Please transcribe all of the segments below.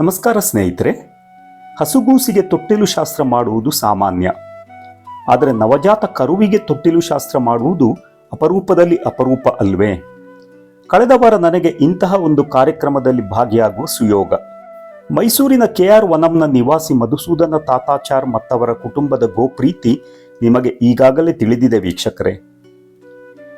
ನಮಸ್ಕಾರ ಸ್ನೇಹಿತರೆ, ಹಸುಗೂಸಿಗೆ ತೊಟ್ಟಿಲು ಶಾಸ್ತ್ರ ಮಾಡುವುದು ಸಾಮಾನ್ಯ. ಆದರೆ ನವಜಾತ ಕರುವಿಗೆ ತೊಟ್ಟಿಲು ಶಾಸ್ತ್ರ ಮಾಡುವುದು ಅಪರೂಪದಲ್ಲಿ ಅಪರೂಪ ಅಲ್ವೇ? ಕಳೆದ ವಾರ ನನಗೆ ಇಂತಹ ಒಂದು ಕಾರ್ಯಕ್ರಮದಲ್ಲಿ ಭಾಗಿಯಾಗುವ ಸುಯೋಗ. ಮೈಸೂರಿನ ಕೆ ಆರ್ ವನಂನ ನಿವಾಸಿ ಮಧುಸೂದನ ತಾತಾಚಾರ್ ಮತ್ತವರ ಕುಟುಂಬದ ಗೋಪ್ರೀತಿ ನಿಮಗೆ ಈಗಾಗಲೇ ತಿಳಿದಿದೆ ವೀಕ್ಷಕರೇ.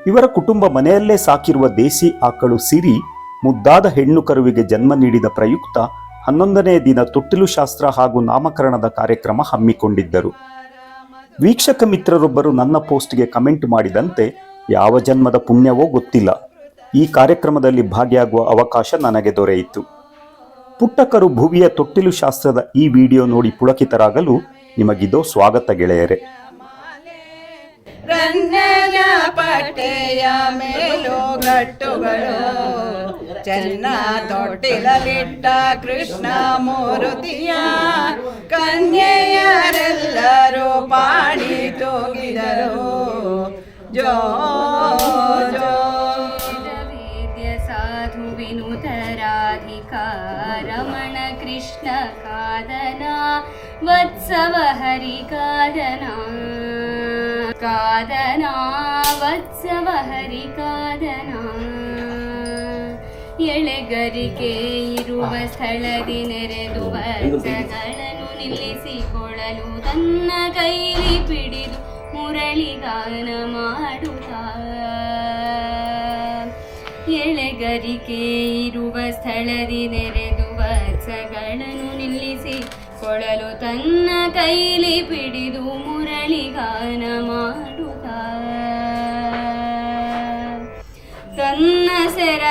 ಇವರ ಕುಟುಂಬ ಮನೆಯಲ್ಲೇ ಸಾಕಿರುವ ದೇಸಿ ಆಕಳು ಸಿರಿ, ಮುದ್ದಾದ ಹೆಣ್ಣು ಕರುವಿಗೆ ಜನ್ಮ ನೀಡಿದ ಪ್ರಯುಕ್ತ ಹನ್ನೊಂದನೇ ದಿನ ತೊಟ್ಟಿಲು ಶಾಸ್ತ್ರ ಹಾಗೂ ನಾಮಕರಣದ ಕಾರ್ಯಕ್ರಮ ಹಮ್ಮಿಕೊಂಡಿದ್ದರು. ವೀಕ್ಷಕ ಮಿತ್ರರೊಬ್ಬರು ನನ್ನ ಪೋಸ್ಟ್ಗೆ ಕಮೆಂಟ್ ಮಾಡಿದಂತೆ, ಯಾವ ಜನ್ಮದ ಪುಣ್ಯವೋ ಗೊತ್ತಿಲ್ಲ. ಈ ಕಾರ್ಯಕ್ರಮದಲ್ಲಿ ಭಾಗಿಯಾಗುವ ಅವಕಾಶ ನನಗೆ ದೊರೆಯಿತು. ಪುಟ್ಟಕರು ಭುವಿಯ ತೊಟ್ಟಿಲು ಶಾಸ್ತ್ರದ ಈ ವಿಡಿಯೋ ನೋಡಿ ಪುಳಕಿತರಾಗಲು ನಿಮಗಿದೋ ಸ್ವಾಗತ ಗೆಳೆಯರೆ. ಪಟ್ಟೆಯ ಮೇಲು ಗಟ್ಟುಗಳು. ಚೆನ್ನ ತೊಟ್ಟಿಲಲಿಟ್ಟ ಕೃಷ್ಣ ಮೂರುತಿಯ ಕನ್ಯೆಯರೆಲ್ಲರೂ ಪಾಡಿ ತೂಗಿದರು. ಜೋ ಜೋ. ಸಾಧು ವಿನುತರಾಧಿಕಾ ರಮಣ ಕೃಷ್ಣ ಕಾದನ, ವತ್ಸವ ಹರಿ ಕಾದನ. ಕಾದನ, ವತ್ಸವ ಎಳೆಗರಿಕೆ ಇರುವ ಸ್ಥಳದಿ ನೆರೆದು ವರ್ಷಗಳನ್ನು ನಿಲ್ಲಿಸಿಕೊಳ್ಳಲು ತನ್ನ ಕೈಲಿ ಪಿಡಿದು ಮುರಳಿಗಾನ ಮಾಡುತ್ತ. ಎಳೆಗರಿಕೆ ಇರುವ ಸ್ಥಳದಿ ನೆರೆದು ವರ್ಷಗಳನ್ನು ನಿಲ್ಲಿಸಿ ಕೊಳಲು ತನ್ನ ಕೈಲಿ ಪಿಡಿದು ಮುರಳಿಗಾನ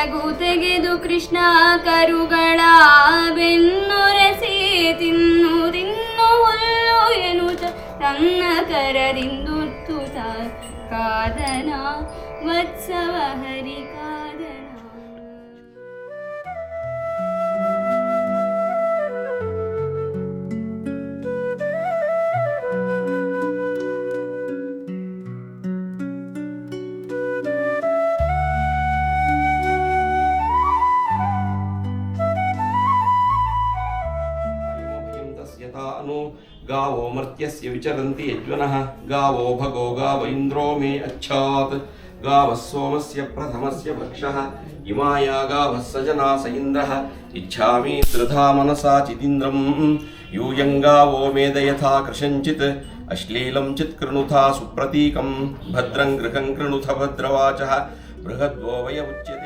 ಸೆರಗು ತೆಗೆದು ಕೃಷ್ಣ ಕರುಗಳ ಬೆನ್ನೊರೆಸಿ ತಿನ್ನು ತಿನ್ನು ಹುಲ್ಲು ಎನ್ನುತ್ತ ತನ್ನ ಕರದಿಂದುತ್ತು ಕಾದನ ವತ್ಸವ ಹರಿ गावो मर्त्यस्य विचरन्ति यज्वनः। गावो भगो, गाव इन्द्रो मे अच्छात्। गावः सोमस्य प्रथमस्य भक्षः इमाया गावः सजना स इन्द्रः। इच्छामि त्रिधा मनसा चिदिन्द्रम्। यूयं गावो मेद यथा कृशञ्चित् अश्लीलं चित्कृणुथा सुप्रतीकं भद्रं गृहं कृणुथ भद्रवाचः। बृहद्वो वय उच्यते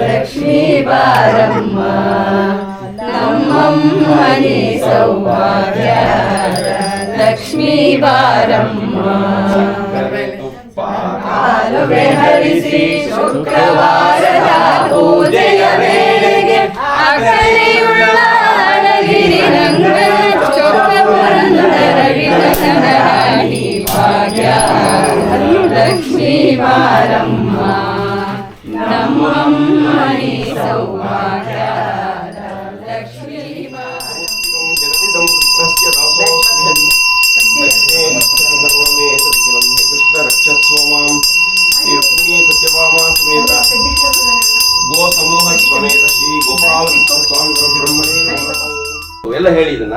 ಲಕ್ಷ್ಮೀ ಬಾರಮ್ಮ ನಮ್ಮಮ್ಮನಿ ಸೌಭಾಗ್ಯ ಲಕ್ಷ್ಮೀ ಬಾರಮ್ಮ ಕಾಲುವೆ ಹರಿಸಿ ಶುಕ್ರವಾರದ ಪೂಜೆಯ ವೇಳೆಗೆ ಅಕ್ಕರೆಯುಳ್ಳ ಅರಗಿರಿ ರಂಗನ ಚೊಕ್ಕ ಪುರಂದರ ವಿಠಲನ ರಾಣಿ ಭಾಗ್ಯ ಲಕ್ಷ್ಮೀ ಬಾರಮ್ಮ ಎಲ್ಲ ಹೇಳಿ ಇದನ್ನ.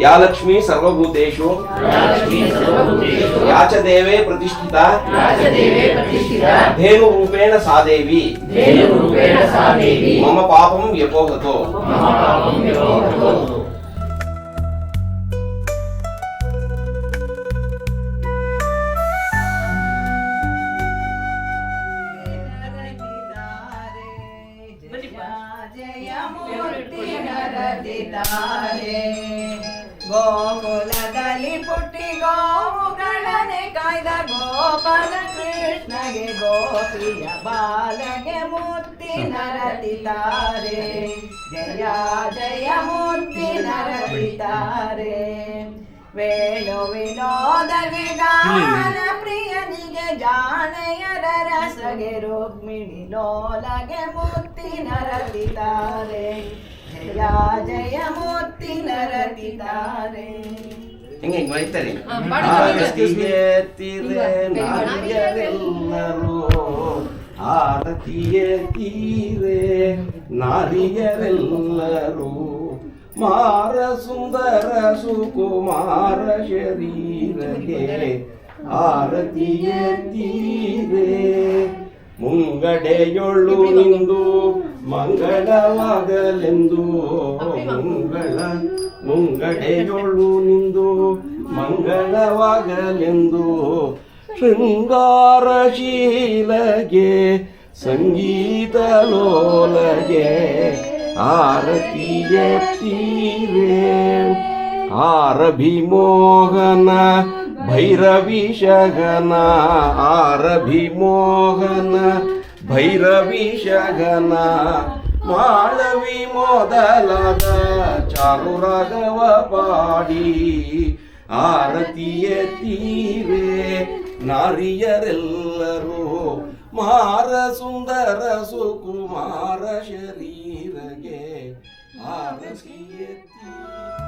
ಯಾ ಲಕ್ಷ್ಮೀ ಸರ್ವಭೂತೇಶು. ಯಾಚ ದೇವೇ ಪ್ರತಿಷ್ಠಿತ. ಧೇನು ರೂಪೇಣ ಸಾ ದೇವಿ ಮಮ ಪಾಪಂ ವ್ಯಪೋಹತೋ. ನರದಿದ್ದಾರೆ ಗೋಕುಲದಲ್ಲಿ ಪುಟ್ಟಿ ಗೋವುಗಳನೆ ಕಾಯ್ದ ಗೋಪಾಲ ಕೃಷ್ಣಗೆ ಗೋಪಿಯ ಬಾಲಗೆ ಮೂರ್ತಿ ನರದಿದ್ದಾರೆ ಜಯ ಜಯ ಮೂರ್ತಿ ನರದಿದ್ದಾರೆ ವೇಣು ವಿನೋದಗೆ ಗಾನ ಪ್ರಿಯನಿಗೆ ಜಾಣೆಯರ ರಸಗೆ ರುಕ್ಮಿಣಿ ಲೋಲಗೆ ಮೂರ್ತಿ ನರದಿದ್ದಾರೆ ಜಯ ಜಯ ಮೂರ್ತಿ ನರದಿದ್ದಾರೆ ಹೆಂಗೆ ಹೆಂಗೆ ಬರೀತಾರೆ ಆರತಿಗೆ ತೀರೆ ನಾರಿಯರೆಲ್ಲರೂ ಆರತಿಗೆ ತೀರೆ ನಾರಿಯರೆಲ್ಲರೂ ಮಾರ ಸುಂದರ ಸುಕುಮಾರ ಶರೀರಗೆ ಆರತಿಗೆ ತೀರೆ ಮುಂಗಡೆಯೊಳ್ಳು ನಿಂದು ಮಂಗಳವಾಗಲೆಂದು. ಮಂಗಳ ಮುಂಗಡೆಯೊಳ್ಳು ನಿಂದು ಮಂಗಳವಾಗಲೆಂದು. ಶೃಂಗಾರಶೀಲಗೆ ಸಂಗೀತ ಲೋಲಗೆ ಆರತಿಯ ತೀರೆ ಆರಭಿಮೋಹನ ಭೈರವಿ ಶಗನ ಆರಭಿಮೋಹನ ಭೈರವಿ ಶಗನ ಮಾಳವಿ ಮೊದಲಾದ ಚಾರು ರಾಘವ ಪಾಡಿ ಆರತಿಯ ತೀರೆ ನಾರಿಯರೆಲ್ಲರೂ ಮಾರ ಸುಂದರ ಸುಕುಮಾರ ಶರೀರಗೆ ಆರತಿಯ ತೀರೆ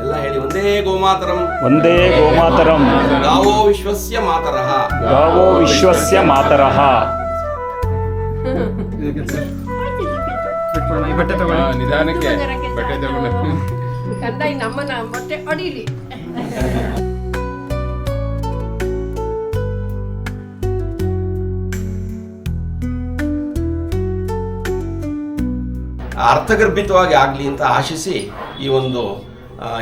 ಎಲ್ಲ ಹೇಳಿ ಒಂದೇ ಗೋಮಾತರಂ. ಒಂದೇ ಗೋಮಾತರಂ. ಗಾವೋ ವಿಶ್ವಸ್ಯ ಮಾತರಃ. ಗಾವೋ ವಿಶ್ವಸ್ಯ ಮಾತರಃ. ಹಾ, ನಿಧಾನಕ್ಕೆ ಬಟ್ಟೆ ತಗೊಂಡು ಕಂದ ನಮ್ಮನ ಮೊಟ್ಟೆ ಅಡಿಲಿ ಅರ್ಥಗರ್ಭಿತವಾಗಿ ಆಗಲಿ ಅಂತ ಆಶಿಸಿ ಈ ಒಂದು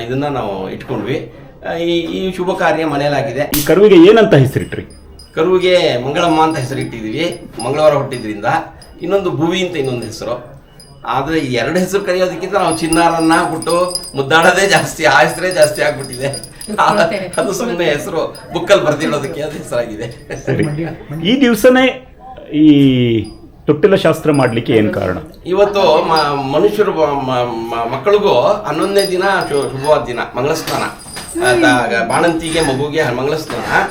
ಇದನ್ನ ನಾವು ಇಟ್ಕೊಂಡ್ವಿ. ಈ ಈ ಶುಭ ಕಾರ್ಯ ಮನೆಯಲ್ಲಾಗಿದೆ. ಈ ಕರುವಿಗೆ ಏನಂತ ಹೆಸರಿಟ್ರಿ? ಕರುವಿಗೆ ಮಂಗಳಮ್ಮ ಅಂತ ಹೆಸರು ಇಟ್ಟಿದ್ದೀವಿ ಮಂಗಳವಾರ ಹುಟ್ಟಿದ್ರಿಂದ. ಇನ್ನೊಂದು ಭುವಿ ಅಂತ ಇನ್ನೊಂದು ಹೆಸರು. ಆದರೆ ಈ ಎರಡು ಹೆಸರು ಕರೆಯೋದಕ್ಕಿಂತ ನಾವು ಚಿನ್ನಾರನ್ನ ಬಿಟ್ಟು ಮುದ್ದಾಡೋದೇ ಜಾಸ್ತಿ ಆ ಹೆಸರೇ ಜಾಸ್ತಿ ಆಗ್ಬಿಟ್ಟಿದೆ. ಅದು ಸುಮ್ಮನೆ ಹೆಸರು ಬುಕ್ಕಲ್ಲಿ ಬರ್ದಿರೋದಕ್ಕೆ ಅದು ಹೆಸರಾಗಿದೆ. ಸರಿ. ಈ ದಿವಸನೇ ಈ ತೊಟ್ಟಿಲ ಶಾಸ್ತ್ರ ಮಾಡ್ಲಿಕ್ಕೆ ಏನ್ ಕಾರಣ? ಇವತ್ತು ಮ- ಮನುಷ್ಯರು ಮಕ್ಕಳಿಗೂ ಹನ್ನೊಂದನೇ ದಿನ ಶು- ಶುಭವಾದ ದಿನ ಮಂಗಳಸ್ನಾನ. ಬಾಣಂತಿಗೆ ಮಗುಗೆ ಮಂಗಳಸ್ನಾನ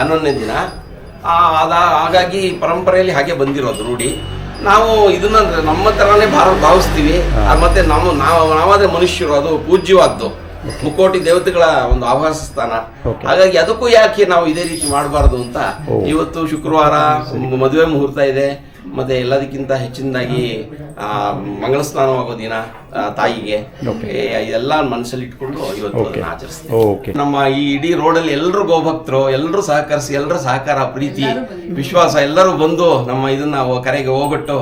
ಹನ್ನೊಂದನೇ ದಿನ. ಆ, ಅದ ಹಾಗಾಗಿ ಪರಂಪರೆಯಲ್ಲಿ ಹಾಗೆ ಬಂದಿರೋದು ರೂಢಿ. ನಾವು ಇದನ್ನ ನಮ್ಮ ತರನೇ ಭಾರ ಭಾವಿಸ್ತೀವಿ. ಮತ್ತೆ ನಾವು ನಾವು ನಾವಾದ್ರೆ ಮನುಷ್ಯರು ಅದು ಪೂಜ್ಯವಾದ್ದು. ಮುಕ್ಕೋಟಿ ದೇವತೆಗಳ ಒಂದು ಆವಾಸ ಸ್ಥಾನ. ಹಾಗಾಗಿ ಅದಕ್ಕೂ ಯಾಕೆ ನಾವು ಇದೇ ರೀತಿ ಮಾಡಬಾರ್ದು ಅಂತ ಇವತ್ತು ಶುಕ್ರವಾರ ಮದುವೆ ಮುಹೂರ್ತ ಇದೆ. ಮತ್ತೆ ಎಲ್ಲದಕ್ಕಿಂತ ಹೆಚ್ಚಿನದಾಗಿ ಆ, ಮಂಗಳ ಸ್ನಾನವಾಗೋ ದಿನ ತಾಯಿಗೆ. ಇದೆಲ್ಲ ಮನಸ್ಸಲ್ಲಿ ಇಟ್ಕೊಂಡು ಇವತ್ತು. ಅದನ್ನ ಆಚರಿಸ್ತೀವಿ ನಮ್ಮ ಈ ಇಡೀ ರೋಡಲ್ಲಿ ಎಲ್ಲರೂ ಗೋಭಕ್ತರು ಎಲ್ಲರೂ ಸಹಕರಿಸಿ ಎಲ್ಲರ ಸಹಕಾರ ಪ್ರೀತಿ ವಿಶ್ವಾಸ ಎಲ್ಲರೂ ಬಂದು ನಮ್ಮ ಇದನ್ನ ಕರೆಗೆ ಹೋಗ್ಬಿಟ್ಟು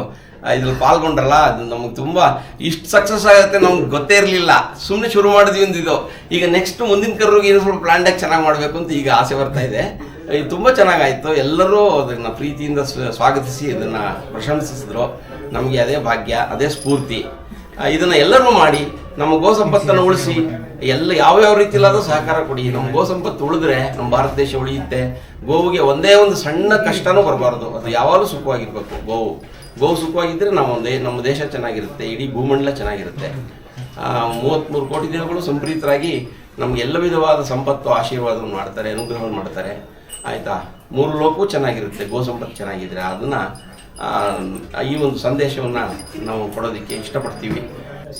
ಇದ್ರಲ್ಲಿ ಪಾಲ್ಗೊಂಡ್ರಲ್ಲ ಅದು ನಮ್ಗೆ ತುಂಬಾ ಇಷ್ಟು ಸಕ್ಸಸ್ ಆಗುತ್ತೆ ನಮ್ಗೆ ಗೊತ್ತೇ ಇರಲಿಲ್ಲ. ಸುಮ್ಮನೆ ಶುರು ಮಾಡಿದ್ವಿ ಅಂದಿದ್ದು. ಈಗ ನೆಕ್ಸ್ಟ್ ಮುಂದಿನ ಕರ್ರಿಗೆ ಏನು ಸ್ವಲ್ಪ ಪ್ಲಾಂಡಾಗಿ ಚೆನ್ನಾಗಿ ಮಾಡಬೇಕು ಅಂತ ಈಗ ಆಸೆ ಬರ್ತಾ ಇದೆ. ಇದು ತುಂಬ ಚೆನ್ನಾಗಾಯಿತು. ಎಲ್ಲರೂ ಅದನ್ನ ಪ್ರೀತಿಯಿಂದ ಸ್ವ- ಸ್ವಾಗತಿಸಿ ಇದನ್ನ ಪ್ರಶಂಸಿಸಿದ್ರು. ನಮಗೆ ಅದೇ ಭಾಗ್ಯ, ಅದೇ ಸ್ಫೂರ್ತಿ. ಇದನ್ನ ಎಲ್ಲರೂ ಮಾಡಿ, ನಮ್ಮ ಗೋ ಸಂಪತ್ತನ್ನು ಉಳಿಸಿ, ಎಲ್ಲ ಯಾವ್ಯಾವ ರೀತಿಯಲ್ಲಾದರೂ ಸಹಕಾರ ಕೊಡಿ. ನಮ್ಮ ಗೋ ಸಂಪತ್ತು ಉಳಿದ್ರೆ ನಮ್ಮ ಭಾರತ ದೇಶ ಉಳಿಯುತ್ತೆ. ಗೋವಿಗೆ ಒಂದೇ ಒಂದು ಸಣ್ಣ ಕಷ್ಟನೂ ಬರಬಾರ್ದು. ಅದು ಯಾವಾಗಲೂ ಸುಖವಾಗಿರ್ಬೇಕು, ಗೋವು. ಗೋವು ಸುಖವಾಗಿದ್ದರೆ ನಾವು ಒಂದೇ, ನಮ್ಮ ದೇಶ ಚೆನ್ನಾಗಿರುತ್ತೆ. ಇಡೀ ಭೂಮಂಡಲ ಚೆನ್ನಾಗಿರುತ್ತೆ. ಮೂವತ್ತ್ಮೂರು ಕೋಟಿ ದೇವಗಳು ಸಂಪ್ರೀತರಾಗಿ ನಮ್ಗೆ ಎಲ್ಲ ವಿಧವಾದ ಸಂಪತ್ತು, ಆಶೀರ್ವಾದವನ್ನು ಮಾಡ್ತಾರೆ, ಅನುಗ್ರಹವನ್ನು ಮಾಡ್ತಾರೆ. ಆಯ್ತಾ? ಮೂರು ಲೋಕವೂ ಚೆನ್ನಾಗಿರುತ್ತೆ ಗೋಸಂಪತ್ತು ಚೆನ್ನಾಗಿದ್ರೆ ಅದನ್ನು ಈ ಒಂದು ಸಂದೇಶವನ್ನು ನಾವು ಕೊಡೋದಕ್ಕೆ ಇಷ್ಟಪಡ್ತೀವಿ.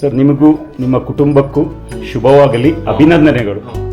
ಸರ್ ನಿಮಗೂ ನಿಮ್ಮ ಕುಟುಂಬಕ್ಕೂ ಶುಭವಾಗಲಿ ಅಭಿನಂದನೆಗಳು.